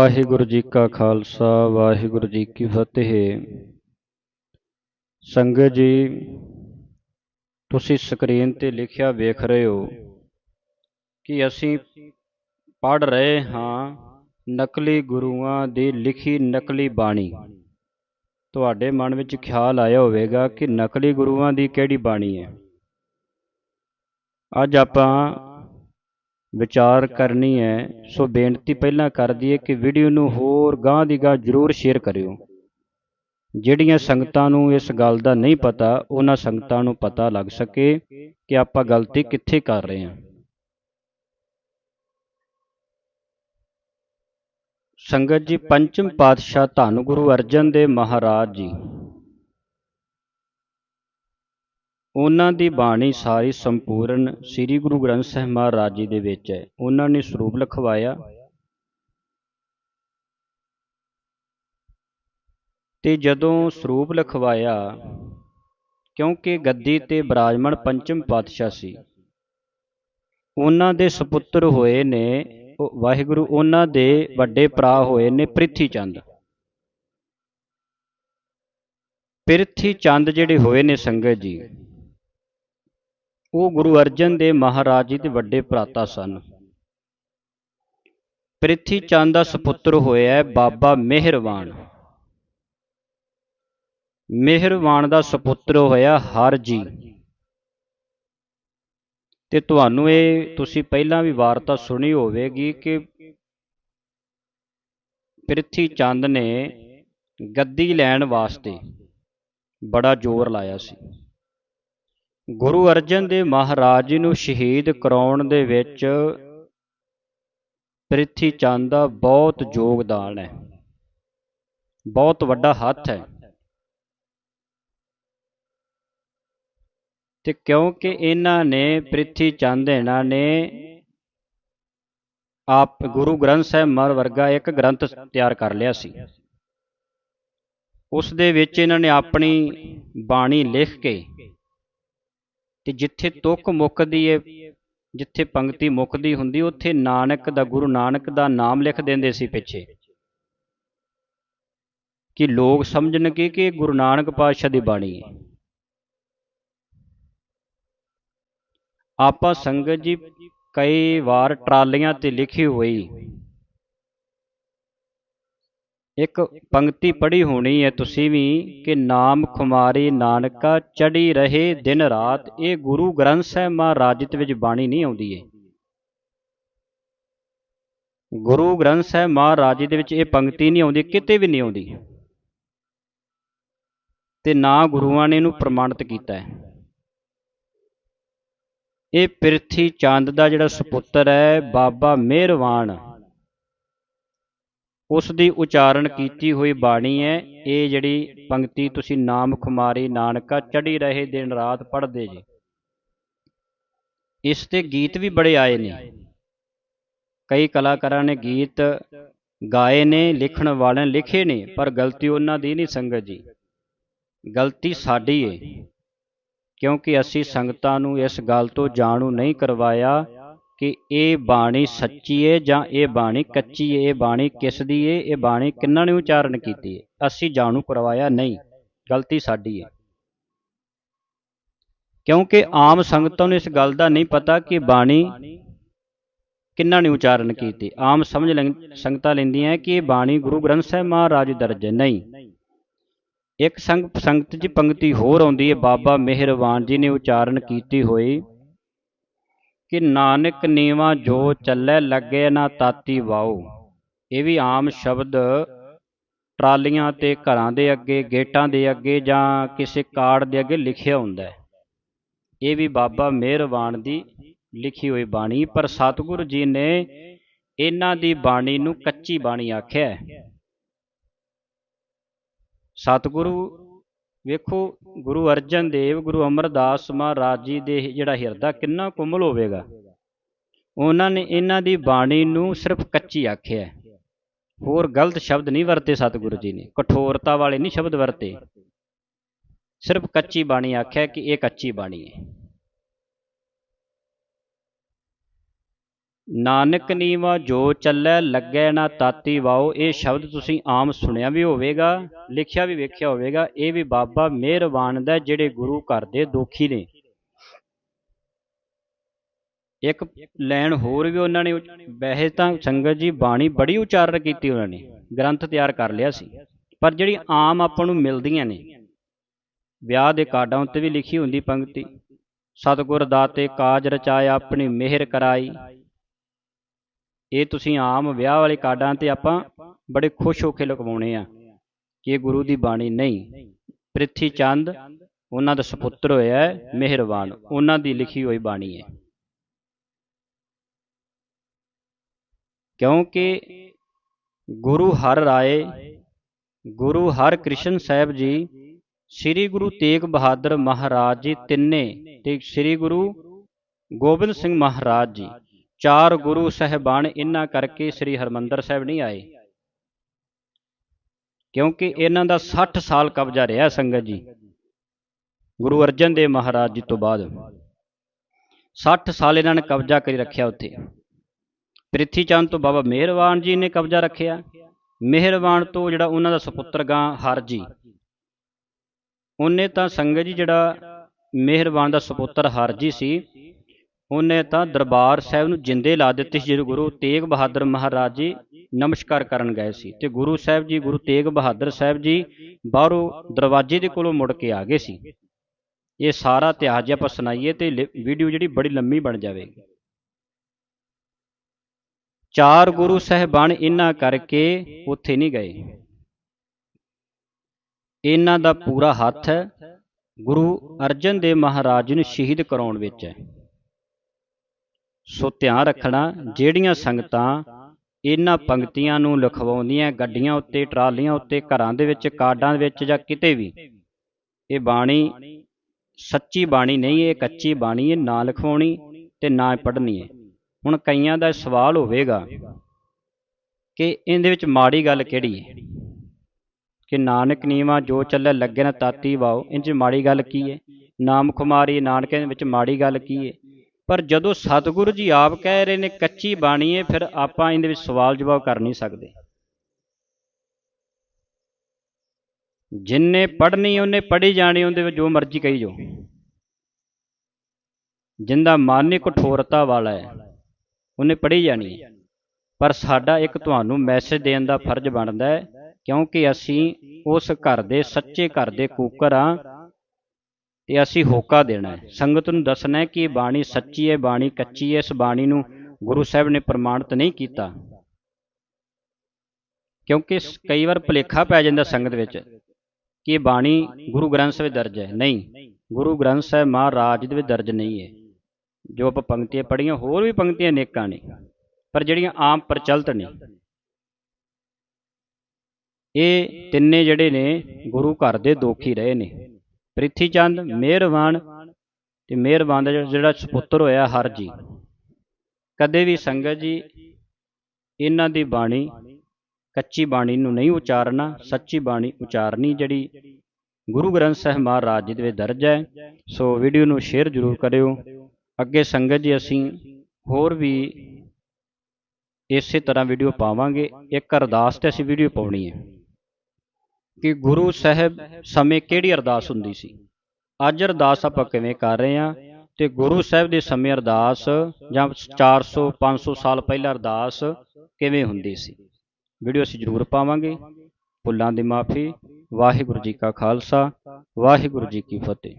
ਵਾਹਿਗੁਰੂ ਜੀ ਕਾ ਖਾਲਸਾ, ਵਾਹਿਗੁਰੂ ਜੀ ਕੀ ਫਤਿਹ। ਸੰਗਤ ਜੀ, ਤੁਸੀਂ ਸਕਰੀਨ ਤੇ ਲਿਖਿਆ ਵੇਖ ਰਹੇ ਹੋ ਕਿ ਅਸੀਂ ਪੜ ਰਹੇ ਹਾਂ ਨਕਲੀ ਗੁਰੂਆਂ ਦੀ ਲਿਖੀ ਨਕਲੀ ਬਾਣੀ। ਤੁਹਾਡੇ ਮਨ ਵਿੱਚ ਖਿਆਲ ਆਇਆ ਹੋਵੇਗਾ ਕਿ ਨਕਲੀ ਗੁਰੂਆਂ ਦੀ ਕਿਹੜੀ ਬਾਣੀ ਹੈ। ਅੱਜ ਆਪਾਂ ਵਿਚਾਰ ਕਰਨੀ ਹੈ, ਸੋ ਬੇਨਤੀ ਪਹਿਲਾਂ ਕਰ ਦਈਏ ਕਿ ਵੀਡੀਓ ਨੂੰ ਹੋਰ ਗਾਂ ਦੀ ਗਾਂ ਜ਼ਰੂਰ ਸ਼ੇਅਰ ਕਰਿਓ। ਜਿਹੜੀਆਂ ਸੰਗਤਾਂ ਨੂੰ ਇਸ ਗੱਲ ਦਾ ਨਹੀਂ ਪਤਾ, ਉਹਨਾਂ ਸੰਗਤਾਂ ਨੂੰ ਪਤਾ ਲੱਗ ਸਕੇ ਕਿ ਆਪਾਂ ਗਲਤੀ ਕਿੱਥੇ ਕਰ ਰਹੇ ਹਾਂ। ਸੰਗਤ ਜੀ, ਪੰਚਮ ਪਾਤਸ਼ਾਹ ਧੰਨ ਗੁਰੂ ਅਰਜਨ ਦੇਵ ਮਹਾਰਾਜ ਜੀ। ਉਹਨਾਂ ਦੀ ਬਾਣੀ ਸਾਰੀ ਸੰਪੂਰਨ ਸ੍ਰੀ ਗੁਰੂ ਗ੍ਰੰਥ ਸਾਹਿਬ ਮਹਾਰਾਜ ਜੀ ਦੇ ਵਿੱਚ ਹੈ। ਉਹਨਾਂ ਨੇ ਸਰੂਪ ਲਿਖਵਾਇਆ। ਤੇ ਜਦੋਂ ਸਰੂਪ ਲਿਖਵਾਇਆ, ਕਿਉਂਕਿ ਗੱਦੀ ਤੇ ਬਰਾਜਮਣ ਪੰਚਮ ਪਾਤਸ਼ਾਹ ਸੀ, ਉਹਨਾਂ ਦੇ ਸੁਪੁੱਤਰ ਹੋਏ ਨੇ ਵਾਹਿਗੁਰੂ ਉਹਨਾਂ ਦੇ ਵੱਡੇ ਭਰਾ ਹੋਏ ਨੇ ਪ੍ਰਿਥੀ ਚੰਦ ਪ੍ਰਿਥੀ ਚੰਦ ਜਿਹੜੇ ਹੋਏ ਨੇ ਸੰਗਤ ਜੀ ਉਹ ਗੁਰੂ ਅਰਜਨ ਦੇਵ ਮਹਾਰਾਜ ਜੀ ਦੇ ਵੱਡੇ ਭਰਾਤਾ ਸਨ। ਪ੍ਰਿਥੀ ਚੰਦ ਦਾ ਸੁਪੁੱਤਰ ਹੋਇਆ ਹੈ ਬਾਬਾ ਮਿਹਰਵਾਨ। ਮਿਹਰਵਾਨ ਦਾ ਸੁਪੁੱਤਰ ਹੋਇਆ ਹਰ ਜੀ। ਤੇ ਤੁਹਾਨੂੰ ਇਹ ਤੁਸੀਂ ਪਹਿਲਾਂ ਵੀ ਵਾਰਤਾ ਸੁਣੀ ਹੋਵੇਗੀ ਕਿ ਪ੍ਰਿਥੀ ਚੰਦ ਨੇ ਗੱਦੀ ਲੈਣ ਵਾਸਤੇ ਬੜਾ ਜ਼ੋਰ ਲਾਇਆ ਸੀ। ਗੁਰੂ ਅਰਜਨ ਦੇਵ ਮਹਾਰਾਜ ਜੀ ਨੂੰ ਸ਼ਹੀਦ ਕਰਾਉਣ ਦੇ ਵਿੱਚ ਪ੍ਰਿਥੀ ਚੰਦ ਦਾ ਬਹੁਤ ਯੋਗਦਾਨ ਹੈ। ਬਹੁਤ ਵੱਡਾ ਹੱਥ ਹੈ। ਤੇ ਕਿਉਂਕਿ ਇਹਨਾਂ ਨੇ, ਪ੍ਰਿਥੀ ਚੰਦ ਇਹਨਾਂ ਨੇ ਆਪ ਗੁਰੂ ਗ੍ਰੰਥ ਸਾਹਿਬ ਮਰ ਵਰਗਾ ਇੱਕ ਗ੍ਰੰਥ ਤਿਆਰ ਕਰ ਲਿਆ ਸੀ। ਉਸ ਦੇ ਵਿੱਚ ਇਹਨਾਂ ਨੇ ਆਪਣੀ ਬਾਣੀ ਲਿਖ ਕੇ ਤੇ ਜਿੱਥੇ ਤੁਕ ਮੁੱਕਦੀ ਏ, ਜਿੱਥੇ ਪੰਕਤੀ ਮੁੱਕਦੀ ਹੁੰਦੀ, ਉੱਥੇ ਨਾਨਕ ਦਾ ਗੁਰੂ ਨਾਨਕ ਦਾ ਨਾਮ ਲਿਖ ਦਿੰਦੇ ਸੀ ਪਿੱਛੇ। ਕਿ ਲੋਕ ਸਮਝਣਗੇ ਕਿ ਇਹ ਗੁਰੂ ਨਾਨਕ ਪਾਤਸ਼ਾਹ ਦੀ ਬਾਣੀ ਹੈ ਆਪਾਂ ਸੰਗਤ ਜੀ ਕਈ ਵਾਰ ਟਰਾਲੀਆਂ ਤੇ ਲਿਖੀ ਹੋਈ ਇੱਕ ਪੰਕਤੀ ਪੜ੍ਹੀ ਹੋਣੀ ਹੈ ਤੁਸੀਂ ਵੀ ਕਿ ਨਾਮ ਖੁਮਾਰੀ ਨਾਨਕਾ ਚੜੀ ਰਹੇ ਦਿਨ ਰਾਤ, ਇਹ ਗੁਰੂ ਗ੍ਰੰਥ ਸਾਹਿਬ ਮਹਾਰਾਜ ਦੇ ਵਿੱਚ ਬਾਣੀ ਨਹੀਂ ਆਉਂਦੀ ਹੈ ਗੁਰੂ ਗ੍ਰੰਥ ਸਾਹਿਬ ਮਹਾਰਾਜ ਦੇ ਵਿੱਚ ਇਹ ਪੰਕਤੀ ਨਹੀਂ ਆਉਂਦੀ, ਕਿਤੇ ਵੀ ਨਹੀਂ ਆਉਂਦੀ। ਤੇ ਨਾ ਗੁਰੂਆਂ ਨੇ ਇਹਨੂੰ ਪ੍ਰਮਾਣਿਤ ਕੀਤਾ ਹੈ। ਇਹ ਪ੍ਰਿਥੀ ਚੰਦ ਦਾ ਜਿਹੜਾ ਸੁਪੁੱਤਰ ਹੈ, ਬਾਬਾ ਮਿਹਰਵਾਨ ਉਸ ਦੀ ਉਚਾਰਨ ਕੀਤੀ ਹੋਈ ਬਾਣੀ ਹੈ, ਇਹ ਜਿਹੜੀ ਪੰਕਤੀ ਤੁਸੀਂ ਨਾਮ ਖੁਮਾਰੀ ਨਾਨਕਾ ਚੜੀ ਰਹੇ ਦਿਨ ਰਾਤ ਪੜ੍ਹਦੇ ਜੀ। ਇਸ ਤੇ ਗੀਤ ਵੀ ਬੜੇ ਆਏ ਨੇ। ਕਈ ਕਲਾਕਾਰਾਂ ਨੇ ਗੀਤ ਗਾਏ ਨੇ, ਲਿਖਣ ਵਾਲਿਆਂ ਲਿਖੇ ਨੇ, ਪਰ ਗਲਤੀ ਉਹਨਾਂ ਦੀ ਨਹੀਂ ਸੰਗਤ ਜੀ। ਗਲਤੀ ਸਾਡੀ ਏ, ਕਿਉਂਕਿ ਅਸੀਂ ਸੰਗਤਾਂ ਨੂੰ ਇਸ ਗੱਲ ਤੋਂ ਜਾਣੂ ਨਹੀਂ ਕਰਵਾਇਆ ਕਿ ਇਹ ਬਾਣੀ ਸੱਚੀ ਏ ਜਾਂ ਇਹ ਬਾਣੀ ਕੱਚੀ ਏ, ਇਹ ਬਾਣੀ ਕਿਸ ਦੀ ਏ, ਇਹ ਬਾਣੀ ਕਿੰਨਾਂ ਨੇ ਉਚਾਰਨ ਕੀਤੀ ਏ? ਅਸੀਂ ਜਾਣੂ ਕਰਵਾਇਆ ਨਹੀਂ, ਗਲਤੀ ਸਾਡੀ ਏ। ਕਿਉਂਕਿ ਆਮ ਸੰਗਤਾਂ ਨੂੰ ਇਸ ਗੱਲ ਦਾ ਨਹੀਂ ਪਤਾ ਕਿ ਬਾਣੀ ਕਿੰਨਾਂ ਨੇ ਉਚਾਰਨ ਕੀਤੀ। ਆਮ ਸਮਝ ਸੰਗਤਾਂ ਲੈਂਦੀਆਂ ਕਿ ਇਹ ਬਾਣੀ ਗੁਰੂ ਗ੍ਰੰਥ ਸਾਹਿਬ ਮਹਾਰਾਜ ਦਰਜ ਨਹੀਂ। ਇੱਕ ਸੰਗ, ਸੰਗਤ 'ਚ ਪੰਕਤੀ ਹੋਰ ਆਉਂਦੀ ਹੈ ਬਾਬਾ ਮਿਹਰਵਾਨ ਜੀ ਨੇ ਉਚਾਰਨ ਕੀਤੀ ਹੋਈ। ਕਿ ਨਾਨਕ ਨੀਵਾ ਜੋ ਚੱਲੇ ਲੱਗੇ ਨਾ ਤਾਤੀ ਵਾਓ। ਇਹ ਵੀ ਆਮ ਸ਼ਬਦ ਟਰਾਲੀਆਂ ਤੇ ਘਰਾਂ ਦੇ ਅੱਗੇ, ਗੇਟਾਂ ਦੇ ਅੱਗੇ ਜਾਂ ਕਿਸੇ ਕਾਰਡ ਦੇ ਅੱਗੇ ਲਿਖਿਆ ਹੁੰਦਾ ਹੈ। ਇਹ ਵੀ ਬਾਬਾ ਮਿਹਰਬਾਨ ਦੀ ਲਿਖੀ ਹੋਈ ਬਾਣੀ, ਪਰ ਸਤਿਗੁਰੂ ਜੀ ਨੇ ਇਹਨਾਂ ਦੀ ਬਾਣੀ ਨੂੰ ਕੱਚੀ ਬਾਣੀ ਆਖਿਆ ਸਤਿਗੁਰੂ ਵੇਖੋ, ਗੁਰੂ ਅਰਜਨ ਦੇਵ, ਗੁਰੂ ਅਮਰਦਾਸ ਮਹਾਰਾਜ ਜੀ ਦੇ ਜਿਹੜਾ ਹਿਰਦਾ ਕਿੰਨਾ ਕੋਮਲ ਹੋਵੇਗਾ। ਉਹਨਾਂ ਨੇ ਇਹਨਾਂ ਦੀ ਬਾਣੀ ਨੂੰ ਸਿਰਫ ਕੱਚੀ ਆਖਿਆ ਹੋਰ ਗਲਤ ਸ਼ਬਦ ਨਹੀਂ ਵਰਤੇ ਸਤਿਗੁਰੂ ਜੀ ਨੇ। ਕਠੋਰਤਾ ਵਾਲੇ ਨਹੀਂ ਸ਼ਬਦ ਵਰਤੇ। ਸਿਰਫ ਕੱਚੀ ਬਾਣੀ ਆਖਿਆ ਕਿ ਇਹ ਕੱਚੀ ਬਾਣੀ ਹੈ। ਨਾਨਕ ਨੀਵਾ ਜੋ ਚੱਲੈ, ਲੱਗੈ ਨਾ ਤਾਤੀ ਵਾਓ। ਇਹ ਸ਼ਬਦ ਤੁਸੀਂ ਆਮ ਸੁਣਿਆ ਵੀ ਹੋਵੇਗਾ, ਲਿਖਿਆ ਵੀ ਵੇਖਿਆ ਹੋਵੇਗਾ। ਇਹ ਵੀ ਬਾਬਾ ਮਿਹਰਬਾਨ ਦਾ ਜਿਹੜੇ ਗੁਰੂ ਘਰ ਦੇ ਦੋਖੀ ਨੇ। ਇੱਕ ਲੈਣ ਹੋਰ ਵੀ ਉਹਨਾਂ ਨੇ, ਵੈਸੇ ਤਾਂ ਸੰਗਤ ਜੀ ਬਾਣੀ ਬੜੀ ਉਚਾਰਨ ਕੀਤੀ ਉਹਨਾਂ ਨੇ, ਗ੍ਰੰਥ ਤਿਆਰ ਕਰ ਲਿਆ ਸੀ। ਪਰ ਜਿਹੜੀ ਆਮ ਆਪਾਂ ਨੂੰ ਮਿਲਦੀਆਂ ਨੇ, ਵਿਆਹ ਦੇ ਕਾਰਡਾਂ ਉੱਤੇ ਵੀ ਲਿਖੀ ਹੁੰਦੀ ਪੰਕਤੀ, ਸਤਿਗੁਰ ਦਾਤੇ ਕਾਜ ਰਚਾਇਆ, ਆਪਣੀ ਮਿਹਰ ਕਰਾਈ। ਇਹ ਤੁਸੀਂ ਆਮ ਵਿਆਹ ਵਾਲੇ ਕਾਰਡਾਂ ਤੇ ਆਪਾਂ ਬੜੇ ਖੁਸ਼ ਹੋ ਕੇ ਲਗਵਾਉਣੇ ਆ ਕਿ ਇਹ ਗੁਰੂ ਦੀ ਬਾਣੀ ਨਹੀਂ। ਪ੍ਰਿਥੀ ਚੰਦ, ਉਹਨਾਂ ਦਾ ਸੁਪੁੱਤਰ ਹੋਇਆ ਹੈ, ਮਿਹਰਬਾਨ। ਉਹਨਾਂ ਦੀ ਲਿਖੀ ਹੋਈ ਬਾਣੀ ਹੈ। ਕਿਉਂਕਿ ਗੁਰੂ ਹਰ ਰਾਏ, ਗੁਰੂ ਹਰ ਕ੍ਰਿਸ਼ਨ ਸਾਹਿਬ ਜੀ, ਸ੍ਰੀ ਗੁਰੂ ਤੇਗ ਬਹਾਦਰ ਮਹਾਰਾਜ ਜੀ ਤਿੰਨੇ ਤੇ ਸ੍ਰੀ ਗੁਰੂ ਗੋਬਿੰਦ ਸਿੰਘ ਮਹਾਰਾਜ ਜੀ ਚਾਰ ਗੁਰੂ ਸਹਿਬਾਨ ਇਹਨਾਂ ਕਰਕੇ ਸ੍ਰੀ ਹਰਮੰਦਰ ਸਾਹਿਬ ਨਹੀਂ ਆਏ। ਕਿਉਂਕਿ ਇਹਨਾਂ ਦਾ 60 ਸਾਲ ਕਬਜ਼ਾ ਰਿਹਾ ਸੰਗਤ ਜੀ, ਗੁਰੂ ਅਰਜਨ ਦੇਵ ਮਹਾਰਾਜ ਜੀ ਤੋਂ ਬਾਅਦ। 60 ਸਾਲ ਇਹਨਾਂ ਨੇ ਕਬਜ਼ਾ ਕਰੀ ਰੱਖਿਆ ਉੱਥੇ। ਪ੍ਰਿਥੀ ਚੰਦ ਤੋਂ ਬਾਬਾ ਮਿਹਰਬਾਨ ਜੀ ਨੇ ਕਬਜ਼ਾ ਰੱਖਿਆ। ਮਿਹਰਬਾਨ ਤੋਂ ਜਿਹੜਾ ਉਹਨਾਂ ਦਾ ਸੁਪੁੱਤਰ ਗਾਂ ਹਰ ਜੀ ਉਹਨੇ ਤਾਂ ਸੰਗਤ ਜੀ ਜਿਹੜਾ ਮਿਹਰਬਾਨ ਦਾ ਸੁਪੁੱਤਰ ਹਰ ਜੀ ਸੀ ਉਹਨੇ ਤਾਂ ਦਰਬਾਰ ਸਾਹਿਬ ਨੂੰ ਜਿੰਦੇ ਲਾ ਦਿੱਤੇ ਸੀ, ਜਦੋਂ ਗੁਰੂ ਤੇਗ ਬਹਾਦਰ ਮਹਾਰਾਜ ਜੀ ਨਮਸਕਾਰ ਕਰਨ ਗਏ ਸੀ। ਤੇ ਗੁਰੂ ਸਾਹਿਬ ਜੀ, ਗੁਰੂ ਤੇਗ ਬਹਾਦਰ ਸਾਹਿਬ ਜੀ ਬਾਹਰੋਂ ਦਰਵਾਜ਼ੇ ਦੇ ਕੋਲੋਂ ਮੁੜ ਕੇ ਆ ਗਏ ਸੀ। ਇਹ ਸਾਰਾ ਇਤਿਹਾਸ ਜੇ ਆਪਾਂ ਸੁਣਾਈਏ ਤੇ ਵੀਡੀਓ ਜਿਹੜੀ ਬੜੀ ਲੰਮੀ ਬਣ ਜਾਵੇਗੀ। ਚਾਰ ਗੁਰੂ ਸਹਿਬਾਨ ਇਹਨਾਂ ਕਰਕੇ ਉੱਥੇ ਨਹੀਂ ਗਏ। ਇਹਨਾਂ ਦਾ ਪੂਰਾ ਹੱਥ ਹੈ ਗੁਰੂ ਅਰਜਨ ਦੇਵ ਮਹਾਰਾਜ ਨੂੰ ਸ਼ਹੀਦ ਕਰਾਉਣ ਵਿੱਚ ਹੈ। ਸੋ ਧਿਆਨ ਰੱਖਣਾ, ਜਿਹੜੀਆਂ ਸੰਗਤਾਂ ਇਹਨਾਂ ਪੰਕਤੀਆਂ ਨੂੰ ਲਿਖਵਾਉਂਦੀਆਂ ਗੱਡੀਆਂ ਉੱਤੇ, ਟਰਾਲੀਆਂ ਉੱਤੇ, ਘਰਾਂ ਦੇ ਵਿੱਚ, ਕਾਰਡਾਂ ਦੇ ਵਿੱਚ ਜਾਂ ਕਿਤੇ ਵੀ, ਇਹ ਬਾਣੀ ਸੱਚੀ ਬਾਣੀ ਨਹੀਂ, ਇਹ ਕੱਚੀ ਬਾਣੀ ਹੈ, ਨਾ ਲਿਖਵਾਉਣੀ ਤੇ ਨਾ ਪੜ੍ਹਨੀ ਹੈ। ਹੁਣ ਕਈਆਂ ਦਾ ਸਵਾਲ ਹੋਵੇਗਾ ਕਿ ਇਹਦੇ ਵਿੱਚ ਮਾੜੀ ਗੱਲ ਕਿਹੜੀ ਹੈ? ਕਿ ਨਾਨਕ ਨੀਵਾ ਜੋ ਚੱਲੇ, ਲੱਗੇ ਨਾ ਤਾਤੀ ਵਾਓ ਇਹ 'ਚ ਮਾੜੀ ਗੱਲ ਕੀ ਹੈ? ਨਾਮ ਖੁਮਾਰੀ ਨਾਨਕ ਦੇ ਵਿੱਚ ਮਾੜੀ ਗੱਲ ਕੀ ਹੈ? ਪਰ ਜਦੋਂ ਸਤਿਗੁਰੂ ਜੀ ਆਪ ਕਹਿ ਰਹੇ ਨੇ ਕੱਚੀ ਬਾਣੀ ਹੈ ਫਿਰ ਆਪਾਂ ਇਹਦੇ ਵਿੱਚ ਸਵਾਲ ਜਵਾਬ ਕਰ ਨਹੀਂ ਸਕਦੇ। ਜਿੰਨੇ ਪੜ੍ਹਨੀ ਉਹਨੇ ਪੜ੍ਹੀ ਜਾਣੀ ਉਹਦੇ ਵਿੱਚ ਜੋ ਮਰਜ਼ੀ ਕਹੀ ਜੋ ਜਿੰਦਾ ਮਨ ਕਠੋਰਤਾ ਵਾਲਾ ਹੈ ਉਹਨੇ ਪੜ੍ਹੀ ਜਾਣੀ ਹੈ ਪਰ ਸਾਡਾ ਇੱਕ ਤੁਹਾਨੂੰ ਮੈਸੇਜ ਦੇਣ ਦਾ ਫਰਜ਼ ਬਣਦਾ ਹੈ ਕਿਉਂਕਿ ਅਸੀਂ ਉਸ ਘਰ ਦੇ ਸੱਚੇ ਘਰ ਦੇ ਕੂਕਰ ਆ ਤੇ ਅਸੀਂ ਹੋਕਾ ਦੇਣਾ ਹੈ। ਸੰਗਤ ਨੂੰ ਦੱਸਣਾ ਹੈ ਕਿ ਇਹ ਬਾਣੀ ਸੱਚੀ ਹੈ, ਬਾਣੀ ਕੱਚੀ ਹੈ। ਇਸ ਬਾਣੀ ਨੂੰ ਗੁਰੂ ਸਾਹਿਬ ਨੇ ਪ੍ਰਮਾਣਿਤ ਨਹੀਂ ਕੀਤਾ। ਕਿਉਂਕਿ ਕਈ ਵਾਰ ਭਲੇਖਾ ਪੈ ਜਾਂਦਾ ਸੰਗਤ ਵਿੱਚ ਕਿ ਇਹ ਬਾਣੀ ਗੁਰੂ ਗ੍ਰੰਥ ਸਾਹਿਬ ਦਰਜ ਹੈ। ਨਹੀਂ, ਗੁਰੂ ਗ੍ਰੰਥ ਸਾਹਿਬ ਮਹਾਰਾਜ ਦੇ ਵਿੱਚ ਦਰਜ ਨਹੀਂ ਹੈ। ਜੋ ਆਪਾਂ ਪੰਕਤੀਆਂ ਪੜ੍ਹੀਆਂ, ਹੋਰ ਵੀ ਪੰਕਤੀਆਂ ਨੇਕਾਂ ਨੇ, ਪਰ ਜਿਹੜੀਆਂ ਆਮ ਪ੍ਰਚਲਿਤ ਨੇ। ਇਹ ਤਿੰਨੇ ਜਿਹੜੇ ਨੇ ਗੁਰੂ ਘਰ ਦੇ ਦੋਖੀ ਰਹੇ ਨੇ। ਪ੍ਰਿਥੀ ਚੰਦ, ਮਿਹਰਬਾਨ ਤੇ ਮਿਹਰਬਾਨ ਦਾ ਜਿਹੜਾ ਸੁਪੁੱਤਰ ਹੋਇਆ ਹਰ ਜੀ ਕਦੇ ਵੀ ਸੰਗਤ ਜੀ, ਇਹਨਾਂ ਦੀ ਬਾਣੀ, ਕੱਚੀ ਬਾਣੀ ਨੂੰ ਨਹੀਂ ਉਚਾਰਨਾ, ਸੱਚੀ ਬਾਣੀ ਉਚਾਰਨੀ ਜਿਹੜੀ ਗੁਰੂ ਗ੍ਰੰਥ ਸਾਹਿਬ ਮਹਾਰਾਜ ਜੀ ਦੇ ਵਿੱਚ ਦਰਜ ਹੈ, ਸੋ ਵੀਡੀਓ ਨੂੰ ਸ਼ੇਅਰ ਜ਼ਰੂਰ ਕਰਿਓ। ਅੱਗੇ ਸੰਗਤ ਜੀ ਅਸੀਂ ਹੋਰ ਵੀ ਇਸੇ ਤਰ੍ਹਾਂ ਵੀਡੀਓ ਪਾਵਾਂਗੇ। ਇੱਕ ਅਰਦਾਸ ਤੇ ਅਸੀਂ ਵੀਡੀਓ ਪਾਉਣੀ ਹੈ। ਕਿ ਗੁਰੂ ਸਾਹਿਬ ਸਮੇਂ ਕਿਹੜੀ ਅਰਦਾਸ ਹੁੰਦੀ ਸੀ? ਅੱਜ ਅਰਦਾਸ ਆਪਾਂ ਕਿਵੇਂ ਕਰ ਰਹੇ ਹਾਂ? ਤੇ ਗੁਰੂ ਸਾਹਿਬ ਦੇ ਸਮੇਂ ਅਰਦਾਸ ਜਾਂ 400 500 ਸਾਲ ਪਹਿਲਾਂ ਅਰਦਾਸ ਕਿਵੇਂ ਹੁੰਦੀ ਸੀ? ਵੀਡੀਓ ਅਸੀਂ ਜ਼ਰੂਰ ਪਾਵਾਂਗੇ। ਭੁੱਲਾਂ ਦੀ ਮਾਫੀ। ਵਾਹਿਗੁਰੂ ਜੀ ਕਾ ਖਾਲਸਾ। ਵਾਹਿਗੁਰੂ ਜੀ ਕੀ ਫਤਿਹ।